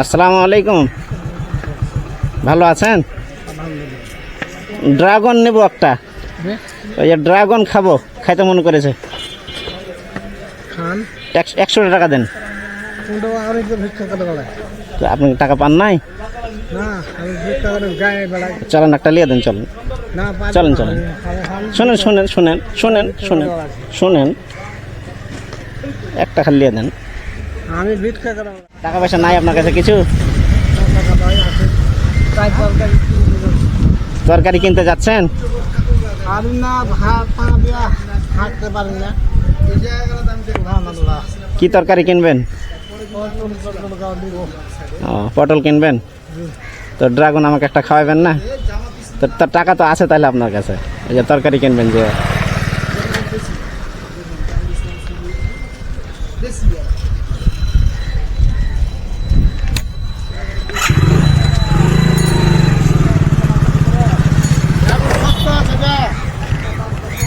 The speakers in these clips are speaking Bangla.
আসসালামু আলাইকুম। ভালো আছেন? ড্রাগন নেব একটা। ওই যে ড্রাগন খাব খাইতে মনে করেছে। একশো টাকা দেন। আপনি টাকা পান নাই? চলেন একটা লিয়ে দেন চলেন। চলেন, চলেন। শোনেন শোনেন শোনেন শোনেন শোনেন শোনেন। একটা খালি লিয়ে দেন। আমি ভিক্ষা করে। টাকা পয়সা নাই আপনার কাছে কিছু? তরকারি কিনতে যাচ্ছেন? আমি না ভাত পা দিয়া হাঁটতে পারি না। এই জায়গাগুলোতে আমি দেখব, না, না, না। কি তরকারি কিনবেন। ও পটল কিনবেন? তো ড্রাগন আমাকে একটা খাওয়াবেন না? তো তার টাকা তো আছে তাহলে আপনার কাছে। এই যে তরকারি কিনবেন যে একটার দাম কয় টাকার হবে একটার দাম হবে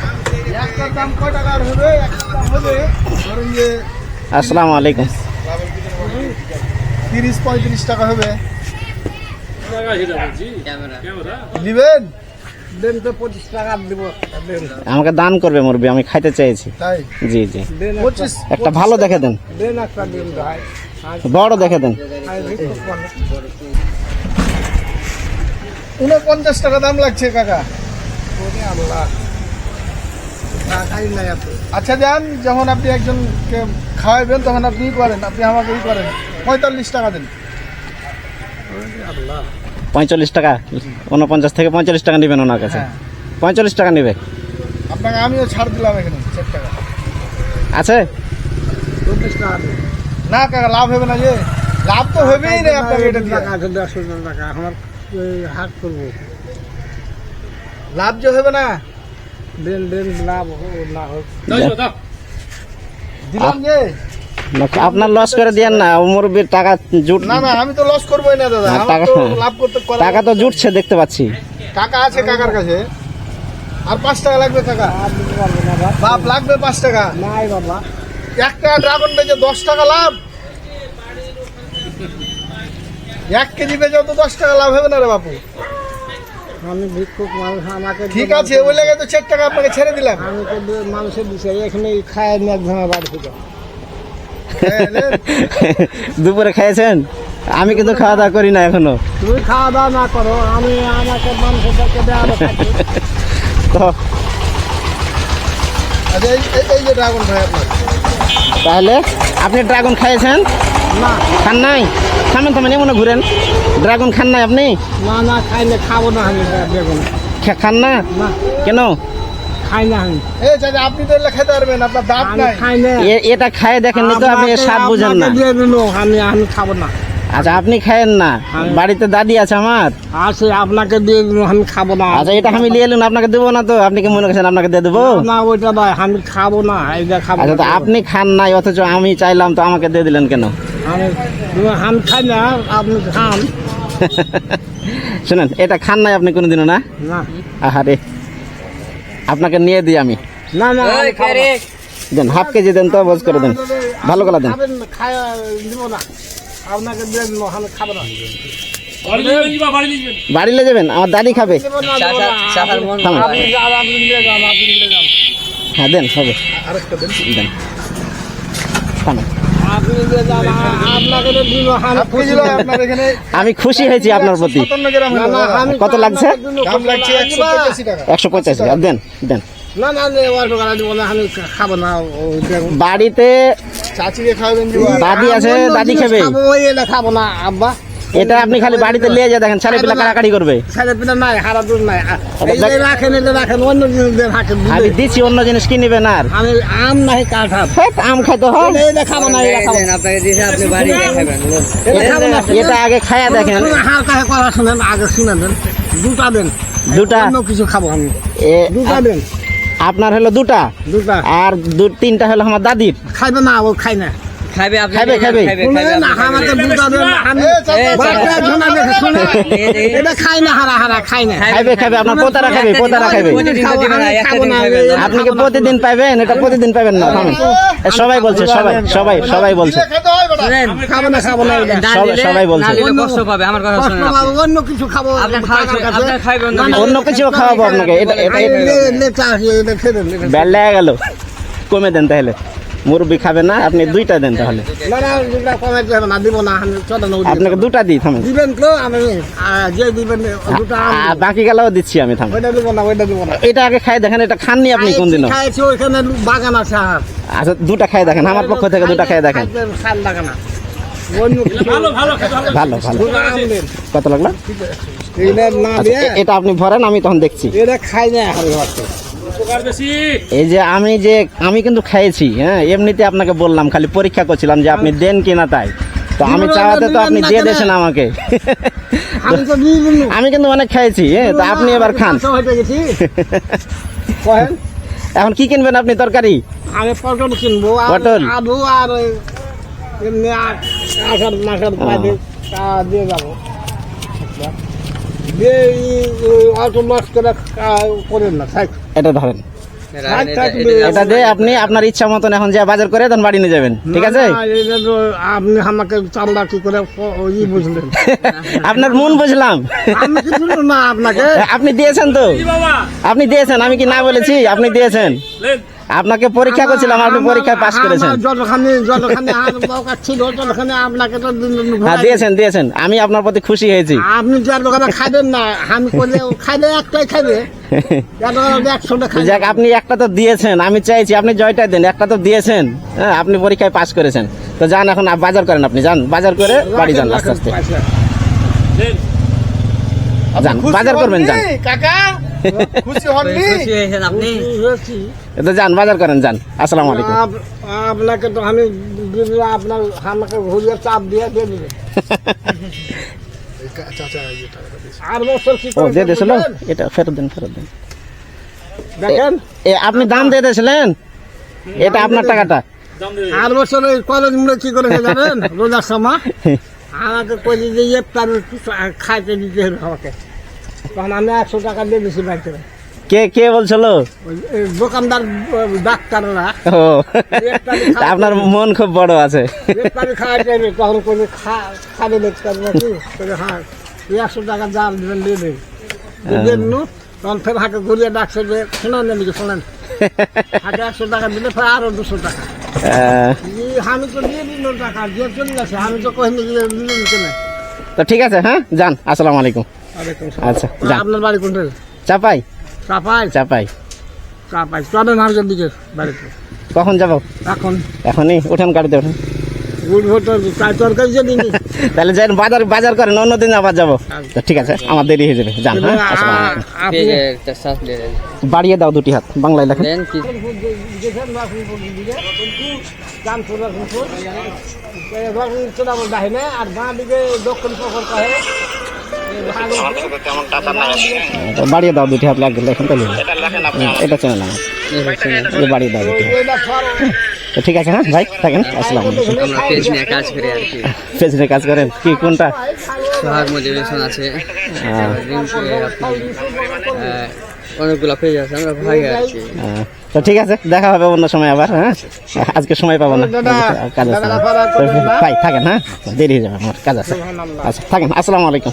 ধরুন যে আসসালামু আলাইকুম। তিরিশ পঁয়ত্রিশ টাকা হবে। দিবেন? দেন তো পঁচিশ টাকা দিব। আমাকে দান করবে মুরবি আমি খাইতে চাইছি। তাই? জি জি। পঁচিশ একটা ভালো দেখে দেন। বড় দেখে দেন। উনপঞ্চাশ টাকা দাম লাগছে কাকা। আল্লাহ। আচ্ছা যান যখন আপনি একজনকে খাওয়াবেন তখন আপনি ই করেন আপনি আমাকে ই করেন। পঁয়তাল্লিশ টাকা দেন। পঁয়তাল্লিশ টাকা? উনপঞ্চাশ থেকে পঁয়তাল্লিশ টাকা নেবেন ওনার কাছে। হ্যাঁ। পঁয়তাল্লিশ টাকা নেবে? আপনাকে আমিও ছাড় দিলাম এখানে চার টাকা। আছে? না কাকা লাভ হবে না যে। লাভ তো হবেই না আপনাকে এটা দিয়ে। টাকা আমার হাট করব। লাভ যে হবে না। দেন দেন লাভ হোক না হোক দিলাম যে। না, আপনার লস করে দিয়েন না ও মুরব্বির টাকা জুট না না আমি তো লস করবোই না দাদা। টাকা- তো লাভ করতে টাকা তো জুটছে দেখতে পাচ্ছি। টাকা আছে কাকার কাছে। আর পাঁচ টাকা লাগবে কাকা। বাপ। লাগবে পাঁচ টাকা। নাই বাবা। একটা ড্রাগন বেজে দশ টাকা লাভ। এক কেজি বেজে তো দশ টাকা লাভ হবে না রে বাপু। আমি ভিক্ষুক মানুষ আমাকে ঠিক আছে ওই লেগে তো চার টাকা আপনাকে ছেড়ে দিলাম। আমি তো মানুষের দিছে এখানে খায় না একদম বাড়ি থেকে দুপুরে খেয়েছেন আমি কিন্তু খাওয়া দাওয়া করি না এখনও। তুমি খাওয়া দাওয়া না করো আমি আমাকে মানুষের দেখে দেওয়া তো আচ্ছা এই- যে ড্রাগন ভাই আপনার। তাহলে আপনি ড্রাগন খাইয়েছেন? না খান নাই? থামেন থামেন এমন ঘুরেন। ড্রাগন খান নাই আপনি? না না খাই না খাব না আমি বেগুন খা- খান না? না। কেন? খাই না এই চাচা আপনি তো এগুলো খেতে পারবেন আপনার দাঁত নাই। খাই না। এটা খায় দেখেন তো আপনি স্বাদ বুঝেন না। আমি আমি খাব না। আচ্ছা আপনি খায়েন না। আমি- বাড়িতে দাদি আছে আমার। আছে আপনাকে দিয়ে আমি খাব না। আচ্ছা এটা আমি নিয়ে এলুন আপনাকে দেবো না তো? আপনি কি মনে করছেন আপনাকে দিয়ে দেবো? না ওইটা আমি খাব না খাব আচ্ছা না। আপনি খান নাই অথচ আমি চাইলাম তো আমাকে দিয়ে দিলেন কেন? আমি আমি খাই না আপনি খান। শুনেন এটা খান নাই আপনি কোনোদিনও না? না। আহারে। আপনাকে নিয়ে দিই আমি। না না। দেন হাফ কেজি দেন তো বোঝ করে দেন। ভালো করে দেন। খাবেন না, খাই দিব না। আপনাকে দিয়ে দিলো, আমি খাব না। বাড়ি নিয়ে যাবেন আমার দাদি খাবে। হ্যাঁ দেন হবে আরেকটা দেন। আমি খুশি। লয় আপনার এখানে আমি খুশি হয়েছি আপনার প্রতি। কত লাগছে? একশো পঁচাশি টাকা। আর দেন দেন। বাড়িতে চাচিকে খাওয়াবেন যে দাদি আছে দাদি খাবে। খাব না আব্বা। এটা আপনি খালি বাড়িতে নিয়ে যা দেখেন ছেলে পিলা কাড়াকাড়ি করবে। ছেলে পিলা নাই হারা দূর নাই। এই যে রাখেন এটা রাখেন অন্য জিনিস দিয়ে রাখেন আমি। দিচ্ছি অন্য জিনিস কি নেবেন আর? আমি আম নাই কাঁঠাল হেৎ, আম খাইতে হয়। এটা খাব না এটা খাব। না। আপনাকে দিয়েছে আপনি বাড়ি দেখাবেন এটা এটা আগে খায়া দেখেন। হালকা কথা শুনেন আগে শুনে দেন দুটা দেন। দুটা? অন্য কিছু খাব আমি। এ, দুটা দেন। আপনার হলো দুটা? দুটা। আর দু তিনটা হলো আমার দাদির? খাইবে না ও খাই না। আপনি খাইবে, খাইবে। শুনেন আমাকে দুটা দেন আমি এ, চাচা, দেখে শুনে এটা খাই না হারা হারা খাই না খাইবে খাইবে আপনার পোতারা খাইবে পোতারা খাইবে প্রতিদিন তো দিবে না, আমি একটা খাব দিন না, খাইবে না। আপনি কি প্রতিদিন পাইবেন এটা প্রতিদিন পাইবেন না সবাই বলছে সবাই সবাই সবাই বলছে হয় খাব না খাব না সবাই- বলছে। কষ্ট পাবে আমার কথা কষ্ট শুনেন পাবো, আপনি। অন্য কিছু খাব অন্য। খাওয়াবো আপনাকে এটা। বেল লেগে গেল কমে দেন তাহলে মুরব্বি খাবে না আপনি দুইটা দেন তাহলে। আপনাকে দুটা দিই থামেন। দিবেন তো আমি যে দিবেন দুটা। বাকি গেলেও দিচ্ছি আমি থামেন। ওইটা দিব না ওইটা দিব না। এটা আগে খাই দেখেন এটা খাননি আপনি কোনদিনও খাইছি ওইখানে বাগান আছে আচ্ছা দুটা খাই দেখেন আমার পক্ষ থেকে দুটা খাই দেখেন। খাল লাগে না ভালো ভালো দেন। কত লাগল? না আচ্ছা, দিয়ে এটা আপনি ভরেন আমি তখন দেখছি। এটা খাই না এই যে আমি যে আমি কিন্তু খাইছি হ্যাঁ এমনিতে আপনাকে বললাম খালি পরীক্ষা করছিলাম যে আপনি দেন কিনা তাই। তো আমি চাওয়াতে তো আপনি দিয়ে? দিয়েছেন আমাকে। আমি কিন্তু অনেক খাইছি হ্যাঁ তো আপনি এবার খান। কহেন এখন কি কিনবেন আপনি তরকারি? আমি পটল কিনবো আর পটল? আলু আর এমনি আষাঢ় মাসের বাদে তা দিয়ে যাব। দিয়ে অত লস করে করেন না থাক এটা ধরেন। এটা- দিয়ে আপনি আপনার ইচ্ছা মতন এখন যা বাজার করে তখন বাড়ি নিয়ে যাবেন। ঠিক আছে? আপনি আমাকে চান্দা কি করে ই বুঝলেন। আপনার মন বুঝলাম। না আপনাকে। আপনি দিয়েছেন তো। আপনি দিয়েছেন আমি কি না বলেছি? আপনি দিয়েছেন। আপনাকে পরীক্ষা করছিলাম আপনি পরীক্ষায় পাস করেছেন। হ্যাঁ দিয়েছেন দিয়েছেন। আমি আপনার প্রতি খুশি হয়েছি। আপনি যার দোকানে খাবেন না আমি করলে খাইলে একটাই খাবে যাক আপনি একটা তো দিয়েছেন আমি চাইছি আপনি জয়টা দেন একটা তো দিয়েছেন। হ্যাঁ আপনি পরীক্ষায় পাশ করেছেন। তো যান এখন বাজার করেন আপনি যান বাজার করে বাড়ি যান আস্তে আস্তে। যান বাজার করবেন যান। হননি, কাকা? খুশি হননি? খুশি হয়েছেন আপনি? তো যান বাজার করেন যান। আসসালামু আলাইকুম। আপনাকে তো আমি আপনার আমাকে ঘুরিয়ে চাপ দিয়ে দিয়ে দিবে আর বছর কি ও করে দিয়েছিল? এটা ফেরত দেন ফেরত দেন। দেখেন। এ আপনি দাম দিয়ে দিয়েছিলেন? এটা আপনার টাকাটা। আর বছর এই কলেজ মূলে কি করে যাবেন রোজার সময়? আমাকে কইলি যে ইফতার খাইতে দিতে হবে আমাকে। তখন আমি একশো টাকা দিয়ে দিয়েছি করে কে কে বলছিল? দোকানদার ডাক্তাররা। ও আপনার মন খুব বড় আছে। তখন খা খাবে দেখতে নাকি? হ্যাঁ একশো টাকা জাল দিবেন দিয়ে দেবে। দিয়ে তখন ফের হাতে ঘুরিয়ে ডাকছে যে শোনেন নাকি শোনেন। হাতে একশো টাকা দিলে ফের আরও দুশো টাকা। আমি তো দিয়ে দিল টাকা দিয়ে চলে গেছে। আমি তো কহিনি যে দিলেন কেনে তো ঠিক আছে হ্যাঁ যান আসসালামু আলাইকুম। আচ্ছা আপনার বাড়ি কোনটা? চাপাই। চাপাই? চাপাই। চাপাই। চলেন আমাদের দিকে বাড়িতে? কখন যাব? এখন। এখনই। উঠেন গাড়িতে তরকারি তাহলে যান বাজার বাজার করেন অন্যদিন আবার যাব। ঠিক আছে আমার দেরি হয়ে যাবে। যান হ্যাঁ। বাড়িয়ে দাও দুটি হাত বাংলায় লেখেন। আর বাঁ দিকে দক্ষিণ বাড়িয়ে দাও দুটি হাত লাগবে লেখেন তাহলে এটা চেনে না বাড়িয়ে দাও দুটি তো ঠিক আছে হ্যাঁ ভাই থাকেন আসসালামু আলাইকুম। পেজ নিয়ে কাজ করি আর কি। কাজ করেন কি কোনটা? সোহাগ মোটিভেশন আছে। আহ, অনেকগুলো পেজ আছে আমরা ভাই আর কি। তো ঠিক আছে দেখা হবে অন্য সময় আবার হ্যাঁ? আজকে সময় পাবো না। কাজ আছে। ভাই থাকেন হ্যাঁ? দেরি হয়ে যাবে আমার কাজ আছে। আচ্ছা থাকেন আসসালামু আলাইকুম।